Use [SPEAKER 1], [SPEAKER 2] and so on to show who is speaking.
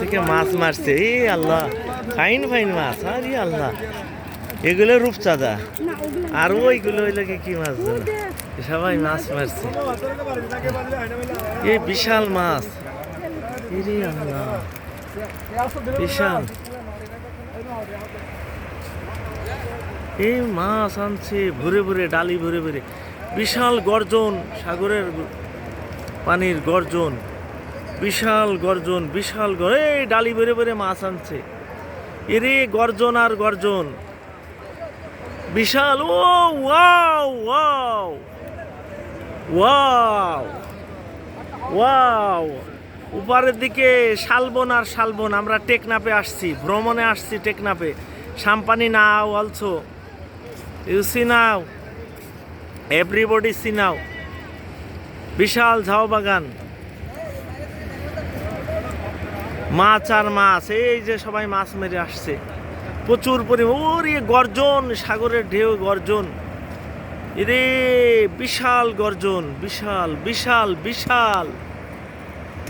[SPEAKER 1] থেকে মাছ মারছে। এই আল্লাহ, ফাইন ফাইন মাছ, আরে আল্লাহ। এগুলো রূপচাঁদা। আর ওইগুলো হইলে কি মাছ জানো? সবাই মাছ মারছে। এই বিশাল মাছ। বিশাল। এই মাছ আনছে ভরে ভরে, ডালি ভরে ভরে। বিশাল গর্জন, সাগরের পানির গর্জন। বিশাল গর্জন, বিশাল গর এই ডালি ভরে ভরে মাছ আনছে। এরে গর্জন আর গর্জন। বিশাল, ও ওয়াও ওয়াও ওয়াও ওয়াও। উপরের দিকে শালবন আর শালবন, আমরা টেকনাপে আসছি, ভ্রমণে আসছি টেকনাপে সাম্পানি নাও also you see now everybody see now বিশাল ঝাও বাগান মাছ আর মাছ, এই যে সবাই মাছ মেরে আসছে। প্রচুর পরিমাণ, ওরে গর্জন, সাগরের ঢেউ গর্জন। এরে, বিশাল গর্জন, বিশাল বিশাল বিশাল।